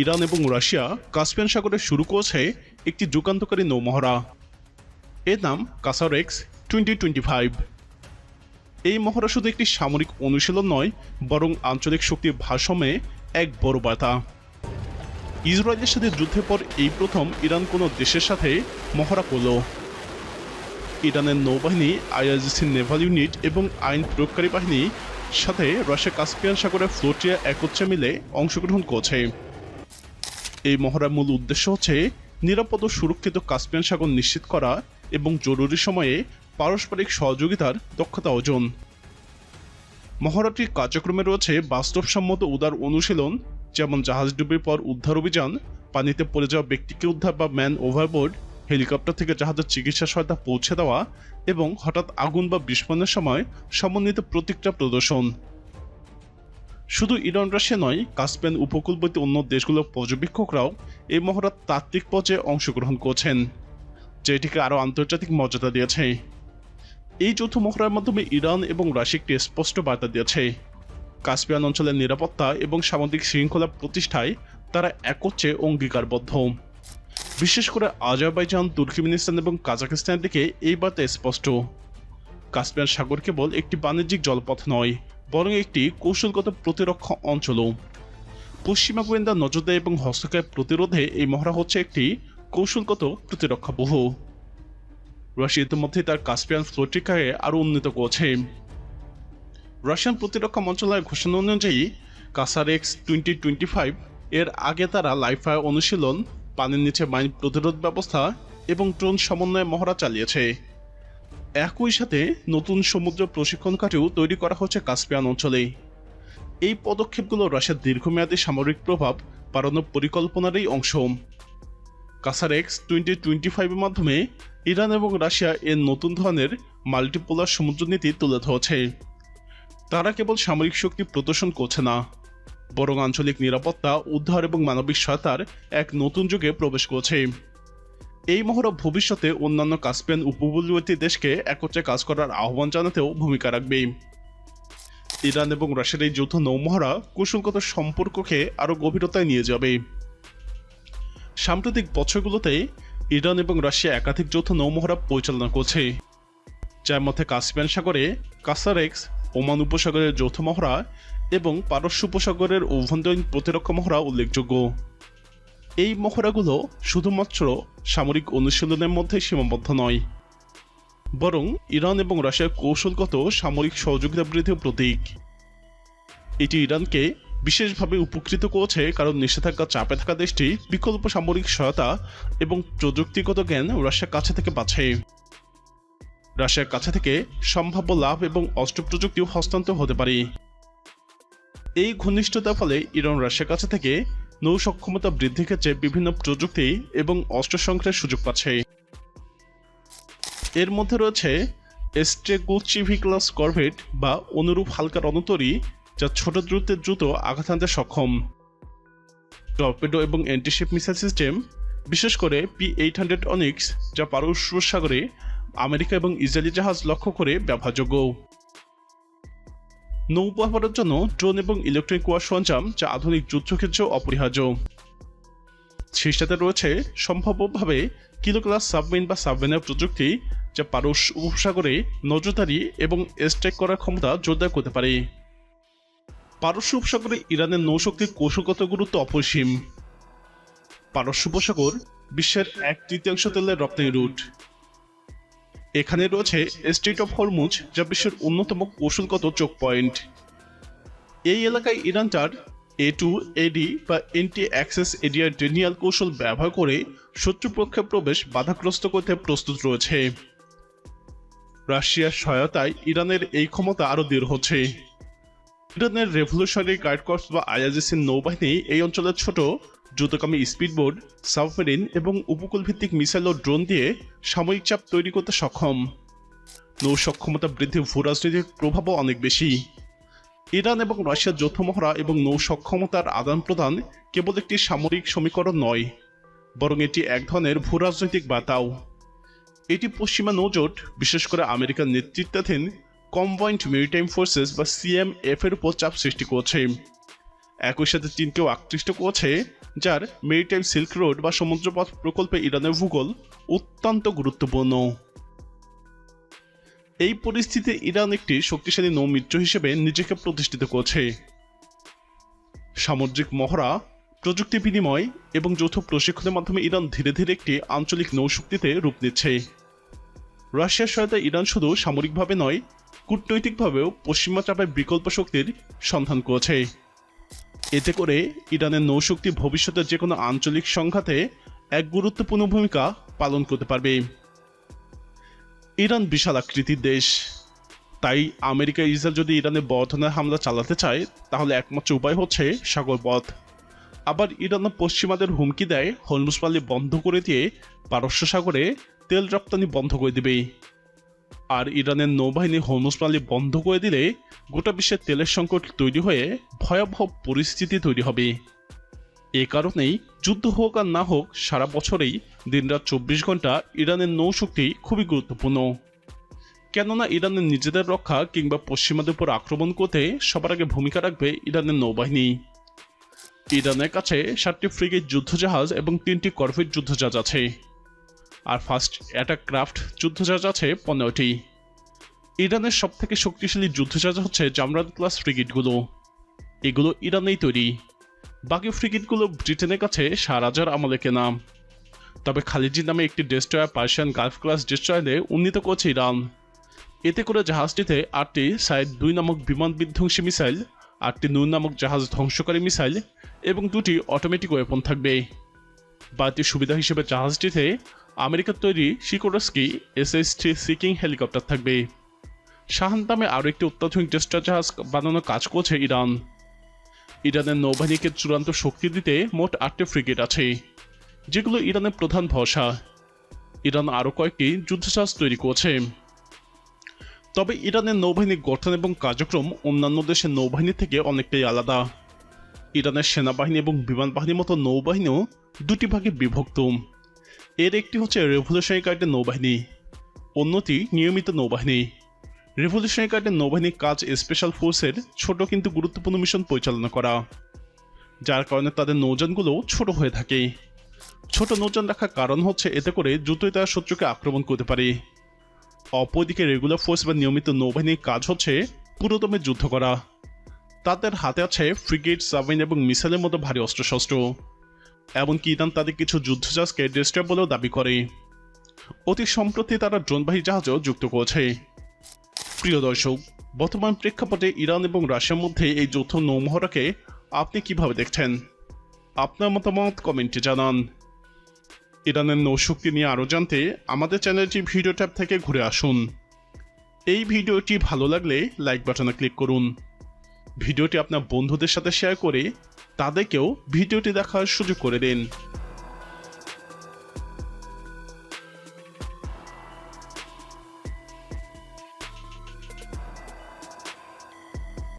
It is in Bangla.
ইরান এবং রাশিয়া কাস্পিয়ান সাগরে শুরু করেছে একটি যুগান্তকারী নৌমহড়া। এর নাম কাসারেক্স টোয়েন্টি টোয়েন্টি ফাইভ। এই মহড়া শুধু একটি সামরিক অনুশীলন নয়, বরং আঞ্চলিক শক্তির ভারসাম্যে এক বড় বার্তা। ইসরায়েলের সাথে যুদ্ধের পর এই প্রথম ইরান কোনো দেশের সাথে মহড়া করল। ইরানের নৌবাহিনী আইআরজিসি নেভাল ইউনিট এবং আইন প্রয়োগকারী বাহিনী সাথে রাশিয়া কাস্পিয়ান সাগরের ফ্লোটিয়া একত্রে মিলে অংশগ্রহণ করছে। এই মহড়ার মূল উদ্দেশ্য হচ্ছে নিরাপদ ও সুরক্ষিত কাস্পিয়ান সাগর নিশ্চিত করা এবং জরুরি সময়ে পারস্পরিক সহযোগিতার দক্ষতা অর্জন। মহড়াটির কার্যক্রমে রয়েছে বাস্তবসম্মত উদার অনুশীলন, যেমন জাহাজ ডুবির পর উদ্ধার অভিযান, পানিতে পড়ে যাওয়া ব্যক্তিকে উদ্ধার বা ম্যান ওভারবোর্ড, হেলিকপ্টার থেকে জাহাজের চিকিৎসা সহায়তা পৌঁছে দেওয়া এবং হঠাৎ আগুন বা বিস্ফোরণের সময় সমন্বিত প্রতিক্রিয়া প্রদর্শন। শুধু ইরান, রাশিয়া নয়, কাস্পিয়ান উপকূলবর্তী অন্য দেশগুলোর পর্যবেক্ষকরাও এই মহড়ার তাত্ত্বিক পর্যায়ে অংশগ্রহণ করছেন, যেটিকে আরও আন্তর্জাতিক মর্যাদা দিয়েছে। এই যৌথ মহড়ার মাধ্যমে ইরান এবং রাশিয়া একটি স্পষ্ট বার্তা দিয়েছে। কাস্পিয়ান অঞ্চলের নিরাপত্তা এবং সামাজিক শৃঙ্খলা প্রতিষ্ঠায় তারা একত্রে অঙ্গীকারবদ্ধ। বিশেষ করে আজারবাইজান, তুর্কমেনিস্তান এবং কাজাকিস্তানের দিকে এই বার্তা স্পষ্ট। কাস্পিয়ান সাগর কেবল একটি বাণিজ্যিক জলপথ নয় বরং একটি কৌশলগত প্রতিরক্ষা অঞ্চলও। পশ্চিমা গোয়েন্দা নজরদারি এবং হস্তক্ষেপ প্রতিরোধে এই মহড়া হচ্ছে একটি কৌশলগত প্রতিরক্ষা বহু। রাশিয়া ইতিমধ্যে তার কাস্পিয়ান ফ্লোটিকাকে আরও উন্নীত করছে। রাশিয়ান প্রতিরক্ষা মন্ত্রণালয়ের ঘোষণা অনুযায়ী, কাসার এক্স টোয়েন্টি টোয়েন্টি ফাইভ এর আগে তারা লাইফ অনুশীলন, পানির নিচে মাইন প্রতিরোধ ব্যবস্থা এবং ড্রোন সমন্বয়ে মহড়া চালিয়েছে। একই সাথে নতুন সমুদ্র প্রশিক্ষণ কাটেও তৈরি করা হচ্ছে কাস্পিয়ান অঞ্চলে। এই পদক্ষেপগুলো রাশিয়ার দীর্ঘমেয়াদী সামরিক প্রভাব বাড়ানোর পরিকল্পনারই অংশ। কাসার এক্স টোয়েন্টি টোয়েন্টি ফাইভের মাধ্যমে ইরান এবং রাশিয়া এর নতুন ধরনের মাল্টিপোলার সমুদ্রনীতি তুলে ধরেছে। তারা কেবল সামরিক শক্তি প্রদর্শন করছে না, বরং আঞ্চলিক নিরাপত্তা, উদ্ধার এবং মানবিক সহায়তার এক নতুন যুগে প্রবেশ করছে। এই মহড়া ভবিষ্যতে অন্যান্য কাস্পিয়ান উপকূলবর্তী দেশকে একত্রে কাজ করার আহ্বান জানাতেও ভূমিকা রাখবে। ইরান এবং রাশিয়ার এই যৌথ নৌমহড়া কৌশলগত সম্পর্ককে আরও গভীরতায় নিয়ে যাবে। সাম্প্রতিক বছরগুলোতে ইরান এবং রাশিয়া একাধিক যৌথ নৌমহড়া পরিচালনা করছে, যার মধ্যে কাস্পিয়ান সাগরে কাসারেক্স, ওমান উপসাগরের যৌথ মহড়া এবং পারস্য উপসাগরের অভ্যন্তরীণ প্রতিরক্ষা মহড়া উল্লেখযোগ্য। এই মহড়াগুলো শুধুমাত্র সামরিক অনুশীলনের মধ্যে সীমাবদ্ধ নয়, বরং ইরান এবং রাশিয়ার কৌশলগত সামরিক সহযোগিতা বৃদ্ধির প্রতীক। এটি ইরানকে বিশেষভাবে উপকৃত করেছে কারণ নিষেধাজ্ঞা চাপে থাকা দেশটি বিকল্প সামরিক সহায়তা এবং প্রযুক্তিগত জ্ঞান রাশিয়ার কাছে থেকে পাচ্ছে। রাশিয়ার কাছে থেকে সম্ভাব্য লাভ এবং অস্ত্র প্রযুক্তিও হস্তান্তর হতে পারে। এই ঘনিষ্ঠতার ফলে ইরান রাশিয়ার কাছে থেকে নৌ সক্ষমতা বৃদ্ধির ক্ষেত্রে বিভিন্ন প্রযুক্তি এবং অস্ত্র সংগ্রহের সুযোগ পাচ্ছে। এর মধ্যে রয়েছে এস্ট্রেগুচিভি ক্লাস করভেট বা অনুরূপ হালকা রণতরী, যা ছোট দূরত্বের দ্রুত আঘাত আনতে সক্ষম। টর্পেডো এবং অ্যান্টিশিপ মিসাইল সিস্টেম, বিশেষ করে পি এইট হান্ড্রেড অনিক্স, যা পারস্য সাগরে আমেরিকা এবং ইসরায়েলি জাহাজ লক্ষ্য করে ব্যবহারযোগ্য। নৌ জন্য ড্রোন এবং ইলেকট্রনিক ওয়ার সরঞ্জাম যা আধুনিক যুদ্ধক্ষেত্রেও অপরিহার্য। সেই সাথে রয়েছে সম্ভাব্যভাবে কিলো ক্লাস সাবমেরিন বা সাবমেরিনের প্রযুক্তি যা পারস্য উপসাগরে নজরদারি এবং স্ট্রাইক করার ক্ষমতা জোরদার করতে পারে। পারস্য উপসাগরে ইরানের নৌশক্তির কৌশলগত গুরুত্ব অপরিসীম। পারস্য উপসাগর বিশ্বের এক তৃতীয়াংশ তেলের রপ্তানি রুট। এখানে রয়েছে স্টেট অফ হরমুজ যা বিশ্বের অন্যতম কৌশলগত চোখ পয়েন্ট এই এলাকায় ইরান তার এ টু এডি বা এন্টি অ্যাক্সেস এরিয়ার ডেনিয়াল কৌশল ব্যবহার করে শত্রুপক্ষে প্রবেশ বাধাগ্রস্ত করতে প্রস্তুত রয়েছে। রাশিয়ার সহায়তায় ইরানের এই ক্ষমতা আরও দৃঢ় হচ্ছে। ইরানের রেভলিউশনারি গার্ড কর্পস বা আইআরজিসির নৌবাহিনী এই অঞ্চলের ছোট, দ্রুতগামী স্পিডবোট, সাবমেরিন এবং উপকূলভিত্তিক মিসাইল ও ড্রোন দিয়ে সাময়িক চাপ তৈরি করতে সক্ষম। নৌ সক্ষমতা বৃদ্ধির ভূ রাজনৈতিক প্রভাবও অনেক বেশি। ইরান এবং রাশিয়ার যৌথ মহড়া এবং নৌ সক্ষমতার আদান প্রদান কেবল একটি সামরিক সমীকরণ নয়, বরং এটি এক ধরনের ভূরাজনৈতিক বাতাও এটি পশ্চিমা নৌজোট, বিশেষ করে আমেরিকার নেতৃত্বাধীন কম্বাইন্ড মেরিটাইম ফোর্সেস বা সিএমএফ এর উপর চাপ সৃষ্টি করছে। একই সাথে চীনকেও আকৃষ্ট করছে, যার মেরিটাইম সিল্ক রোড বা সমুদ্রপথ প্রকল্পে ইরানের ভূগোল অত্যন্ত গুরুত্বপূর্ণ। এই পরিস্থিতিতে ইরান একটি শক্তিশালী নৌমিত্র হিসেবে নিজেকে প্রতিষ্ঠিত করছে। সামুদ্রিক মহড়া, প্রযুক্তি বিনিময় এবং যৌথ প্রশিক্ষণের মাধ্যমে ইরান ধীরে ধীরে একটি আঞ্চলিক নৌশক্তিতে রূপ নিচ্ছে। রাশিয়ার সহায়তা ইরান শুধু সামরিকভাবে নয় কূটনৈতিকভাবেও পশ্চিমা চাপের বিকল্প শক্তির সন্ধান করেছে। এতে করে ইরানের নৌশক্তি ভবিষ্যতে যে কোনো আঞ্চলিক সংঘাতে এক গুরুত্বপূর্ণ ভূমিকা পালন করতে পারবে। ইরান বিশাল আকৃতির দেশ। তাই আমেরিকা ইসরায়েল যদি ইরানে বর্ধনের হামলা চালাতে চায়, তাহলে একমাত্র উপায় হচ্ছে সাগরপথ আবার ইরান পশ্চিমাদের হুমকি দেয় হরমুজ পাল্লি বন্ধ করে দিয়ে পারস্য সাগরে তেল রপ্তানি বন্ধ করে দিবে। আর ইরানের নৌবাহিনী হরমুজ প্রণালী বন্ধ করে দিলে গোটা বিশ্বের তেলের সংকট তৈরি হয়ে ভয়াবহ পরিস্থিতি তৈরি হবে। এ কারণেই যুদ্ধ হোক আর না হোক, সারা বছরেই দিনরাত চব্বিশ ঘণ্টা ইরানের নৌশক্তি খুবই গুরুত্বপূর্ণ। কেননা ইরানের নিজেদের রক্ষা কিংবা পশ্চিমাদের উপর আক্রমণ করতে সবার আগে ভূমিকা রাখবে ইরানের নৌবাহিনী। ইরানের কাছে সাতটি ফ্রিগেট যুদ্ধজাহাজ এবং তিনটি করভেট যুদ্ধজাহাজ আছে। আর ফার্স্ট অ্যাটাক ক্রাফট যুদ্ধজাহাজ আছে পনেরোটি। ইরানের সব থেকে শক্তিশালী যুদ্ধজাহাজ হচ্ছে জামরাদ ক্লাস ফ্রিগেটগুলো। এগুলো ইরানেই তৈরি। বাকি ফ্রিগেটগুলো ব্রিটেনের কাছে সারাজার আমলে কেনা। তবে খালিজি নামে একটি ডেস্ট্রয়ার পার্সিয়ান গালফ ক্লাস ডেস্ট্রয়ারে উন্নীত করছে ইরান। এতে করে জাহাজটিতে আটটি সাইড দুই নামক বিমান বিধ্বংসী মিসাইল, আটটি নূর নামক জাহাজ ধ্বংসকারী মিসাইল এবং দুটি অটোমেটিক ওয়েপন থাকবে। বাড়তি সুবিধা হিসেবে জাহাজটিতে আমেরিকার তৈরি Sikorsky S S three Sea King helicopter থাকবে। শাহান আরও একটি অত্যাধুনিক ডেস্ট্রয়ার জাহাজ বানানোর কাজ করছে ইরান। ইরানের নৌবাহিনীকে চূড়ান্ত শক্তি দিতে মোট আটটি ফ্রিগেট আছে, যেগুলো ইরানের প্রধান ভরসা। ইরান আরও কয়েকটি যুদ্ধজাহাজ তৈরি করছে। তবে ইরানের নৌবাহিনীর গঠন এবং কার্যক্রম অন্যান্য দেশের নৌবাহিনী থেকে অনেকটাই আলাদা। ইরানের সেনাবাহিনী এবং বিমান বাহিনীর মতো নৌবাহিনীও দুটি ভাগে বিভক্ত। এর একটি হচ্ছে রেভলিউশনারি গার্ডের নৌবাহিনী, অন্যটি নিয়মিত নৌবাহিনী। রেভলিউশনারি গার্ডের নৌবাহিনীর কাজ স্পেশাল ফোর্সের ছোট কিন্তু গুরুত্বপূর্ণ মিশন পরিচালনা করা, যার কারণে তাদের নৌযানগুলো ছোট হয়ে থাকে। ছোট নৌযান রাখার কারণ হচ্ছে এতে করে দ্রুতই তারা শত্রুকে আক্রমণ করতে পারে। অপরদিকে রেগুলার ফোর্স বা নিয়মিত নৌবাহিনীর কাজ হচ্ছে পুরোদমে যুদ্ধ করা। তাদের হাতে আছে ফ্রিগেট সাবমেরিন এবং মিসাইলের মতো ভারী অস্ত্রশস্ত্র। এমনকি ইরান তাদের কিছু যুদ্ধজাহাজকে ডেস্ট্রয় বলেও দাবি করে। অতি সম্প্রতি তারা ড্রোনবাহী জাহাজও যুক্ত করেছে। প্রিয় দর্শক, বর্তমান প্রেক্ষাপটে ইরান এবং রাশিয়ার মধ্যে এই যৌথ নৌমহড়াকে আপনি কীভাবে দেখছেন? আপনার মতামত কমেন্টে জানান। ইরানের নৌশক্তি নিয়ে আরও জানতে আমাদের চ্যানেলটি ভিডিও ট্যাব থেকে ঘুরে আসুন। এই ভিডিওটি ভালো লাগলে লাইক বাটনে ক্লিক করুন। ভিডিওটি আপনার বন্ধুদের সাথে শেয়ার করে তাদেরকেও ভিডিওটি দেখার সুযোগ করে দিন।